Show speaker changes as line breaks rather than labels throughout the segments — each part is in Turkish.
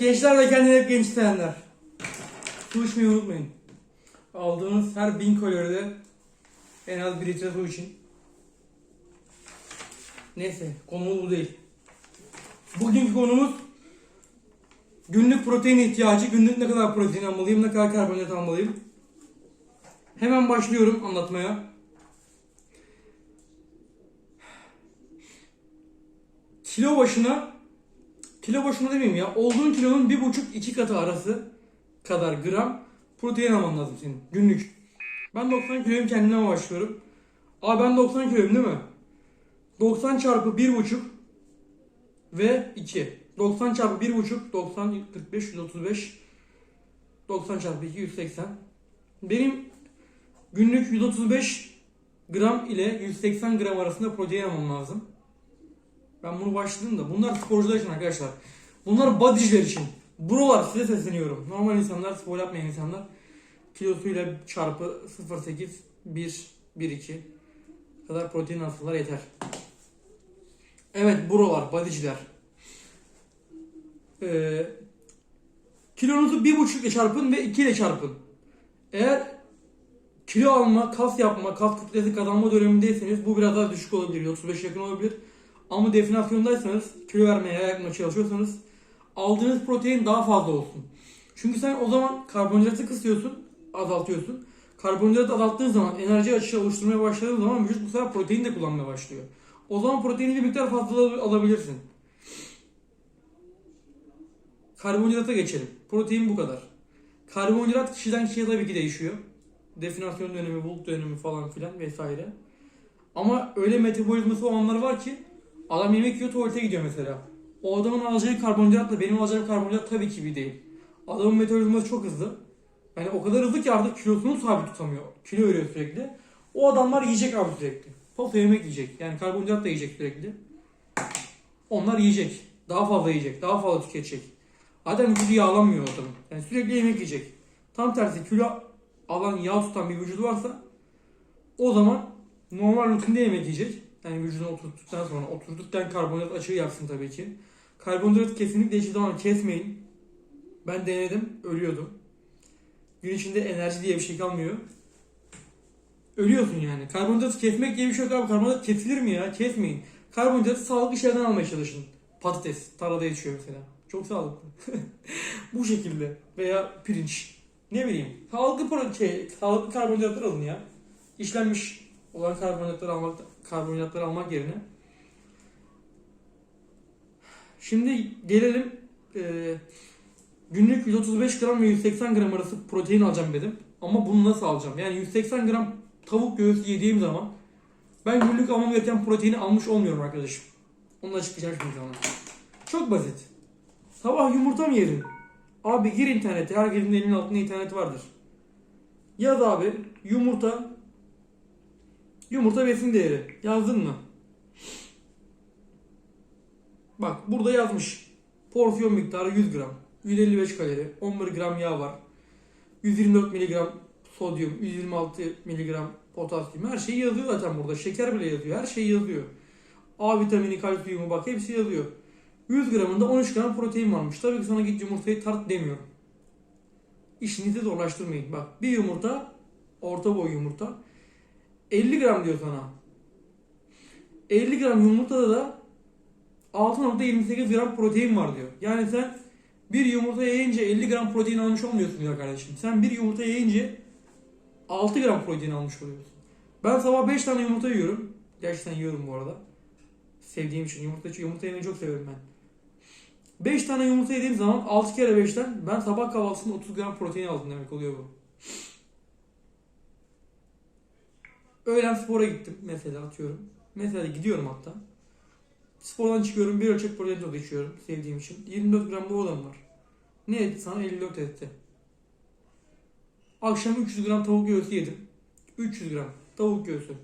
gençler ve kendini hep genç isteyenler. Su içmeyi unutmayın. Aldığınız her bin kaloride en az bir litre su için. Neyse konumuz bu değil. Bugünkü konumuz günlük protein ihtiyacı. Günlük ne kadar protein almalıyım, ne kadar karbonhidrat almalıyım. Hemen başlıyorum anlatmaya. Kilo başına kilo başına demeyeyim ya. Olduğun kilonun bir buçuk iki katı arası kadar gram protein alman lazım senin günlük. Ben 90 kiloyum kendime başlıyorum. Abi ben 90 kiloyum değil mi? 90 çarpı bir buçuk ve 2. 90 çarpı bir buçuk 90 45 135 90 çarpı 2 180. Benim günlük 135 gram ile 180 gram arasında protein almam lazım. Ben bunu başladım da bunlar sporcular için arkadaşlar. Bunlar bodyciler için. Brolar size sesleniyorum. Normal insanlar, spor yapmayan insanlar kilosuyla çarpı 0.8 1 1 2 kadar protein alsalar yeter. Evet brolar, bodyciler. Ee, kilonuzu 1.5 ile çarpın ve 2 ile çarpın. Eğer kilo alma, kas yapma, kas kütlesi kazanma dönemindeyseniz bu biraz daha düşük olabilir. 35 yakın olabilir. Ama definasyondaysanız, kilo vermeye yapmaya çalışıyorsanız aldığınız protein daha fazla olsun. Çünkü sen o zaman karbonhidratı kısıyorsun, azaltıyorsun. Karbonhidratı azalttığın zaman enerji açığı oluşturmaya başladığın zaman vücut bu sefer protein de kullanmaya başlıyor. O zaman proteini bir miktar fazla alabilirsin. Karbonhidrata geçelim. Protein bu kadar. Karbonhidrat kişiden kişiye tabii ki değişiyor. Definasyon dönemi, bulk dönemi falan filan vesaire. Ama öyle metabolizması olanlar var ki adam yemek yiyor tuvalete gidiyor mesela. O adamın alacağı karbonhidratla benim alacağım karbonhidrat tabii ki bir değil. Adamın metabolizması çok hızlı. Yani o kadar hızlı ki artık kilosunu sabit tutamıyor. Kilo veriyor sürekli. O adamlar yiyecek abi sürekli. Posta yemek yiyecek. Yani karbonhidrat da yiyecek sürekli. Onlar yiyecek. Daha fazla yiyecek. Daha fazla tüketecek. Adam vücudu yağlanmıyor adamın. Yani sürekli yemek yiyecek. Tam tersi kilo alan yağ tutan bir vücudu varsa o zaman normal rutinde yemek yiyecek. Yani vücudunu oturttuktan sonra oturduktan karbonhidrat açığı yapsın tabii ki. Karbonhidrat kesinlikle hiçbir zaman kesmeyin. Ben denedim, ölüyordum. Gün içinde enerji diye bir şey kalmıyor. Ölüyorsun yani. Karbonhidratı kesmek diye bir şey yok abi. Karbonhidrat kesilir mi ya? Kesmeyin. Karbonhidratı sağlıklı şeylerden almaya çalışın. Patates, tarlada yetişiyor mesela. Çok sağlıklı. Bu şekilde. Veya pirinç. Ne bileyim. Sağlıklı, şey, sağlıklı karbonhidratlar alın ya. İşlenmiş olan karbonhidratları almak, karbonhidratları almak yerine. Şimdi gelelim e, günlük 135 gram ve 180 gram arası protein alacağım dedim. Ama bunu nasıl alacağım? Yani 180 gram tavuk göğsü yediğim zaman ben günlük almam gereken proteini almış olmuyorum arkadaşım. Onu açıklayacağım şimdi sana. Çok basit. Sabah yumurta mı yerim? Abi gir internete. Herkesin elinin altında internet vardır. Yaz abi yumurta yumurta besin değeri. Yazdın mı? Bak burada yazmış. Porsiyon miktarı 100 gram. 155 kalori. 11 gram yağ var. 124 miligram sodyum. 126 miligram potasyum. Her şeyi yazıyor zaten burada. Şeker bile yazıyor. Her şey yazıyor. A vitamini, kalsiyumu bak hepsi yazıyor. 100 gramında 13 gram protein varmış. Tabii ki sana git yumurtayı tart demiyorum. İşinizi zorlaştırmayın. Bak bir yumurta, orta boy yumurta. 50 gram diyor sana. 50 gram yumurtada da 6.28 gram protein var diyor. Yani sen bir yumurta yiyince 50 gram protein almış olmuyorsun ya kardeşim. Sen bir yumurta yiyince 6 gram protein almış oluyorsun. Ben sabah 5 tane yumurta yiyorum. Gerçekten yiyorum bu arada. Sevdiğim için yumurta, yumurta yemeyi çok seviyorum ben. 5 tane yumurta yediğim zaman 6 kere 5'ten ben sabah kahvaltısında 30 gram protein aldım demek oluyor bu. Öğlen spora gittim mesela atıyorum. Mesela gidiyorum hatta. Spordan çıkıyorum bir ölçek protein tozu içiyorum sevdiğim için. 24 gram bu olan var. Ne etti sana? 54 etti. Akşam 300 gram tavuk göğsü yedim. 300 gram tavuk göğsü.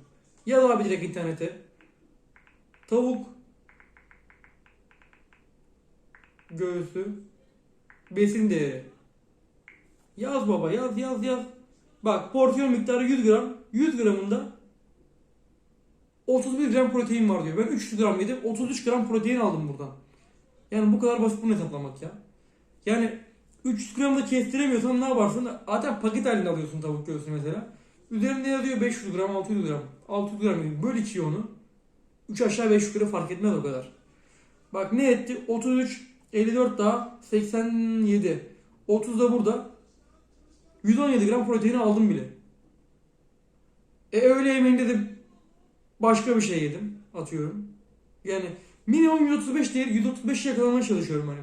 Yaz abi direkt internete. Tavuk göğsü besin değeri. Yaz baba yaz yaz yaz. Bak porsiyon miktarı 100 gram. 100 gramında 31 gram protein var diyor. Ben 300 gram yedim. 33 gram protein aldım buradan. Yani bu kadar basit bunu hesaplamak ya. Yani 300 gram da kestiremiyorsan ne yaparsın? Zaten paket halinde alıyorsun tavuk göğsünü mesela. Üzerinde yazıyor 500 gram, 600 gram. 600 gram gibi. Böl ikiye onu. 3 aşağı 5 yukarı fark etmez o kadar. Bak ne etti? 33, 54 daha 87. 30 da burada. 117 gram proteini aldım bile. E öğle yemeğinde de başka bir şey yedim. Atıyorum. Yani minimum 135 değil 135 yakalamaya çalışıyorum hani.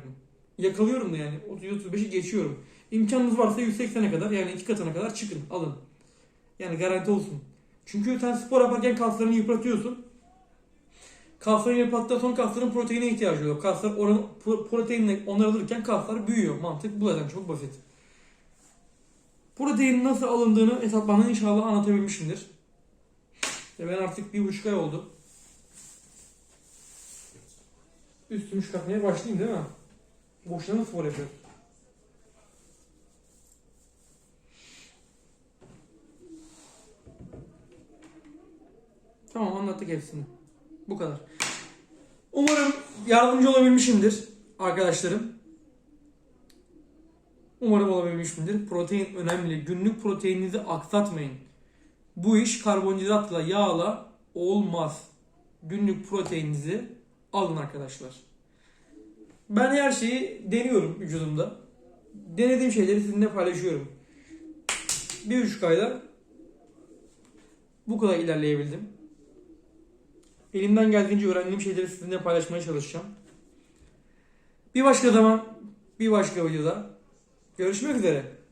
Yakalıyorum da yani 135'i geçiyorum. İmkanınız varsa 180'e kadar yani iki katına kadar çıkın alın. Yani garanti olsun. Çünkü sen spor yaparken kaslarını yıpratıyorsun. Kaslarını yıprattıktan sonra kasların proteine ihtiyacı yok. Kaslar oran, pro- proteinle onarılırken kaslar büyüyor. Mantık bu zaten çok basit. Proteinin nasıl alındığını hesaplandığını inşallah anlatabilmişimdir. Ve ben artık bir buçuk ay oldu. Üstümü çıkartmaya başlayayım değil mi? Boşuna mı spor yapıyorum? Tamam anlattık hepsini. Bu kadar. Umarım yardımcı olabilmişimdir arkadaşlarım. Umarım olabilmişimdir. Protein önemli. Günlük proteininizi aksatmayın. Bu iş karbonhidratla, yağla olmaz. Günlük proteininizi alın arkadaşlar. Ben her şeyi deniyorum vücudumda. Denediğim şeyleri sizinle paylaşıyorum. Bir buçuk ayda bu kadar ilerleyebildim. Elimden geldiğince öğrendiğim şeyleri sizinle paylaşmaya çalışacağım. Bir başka zaman, bir başka videoda görüşmek üzere.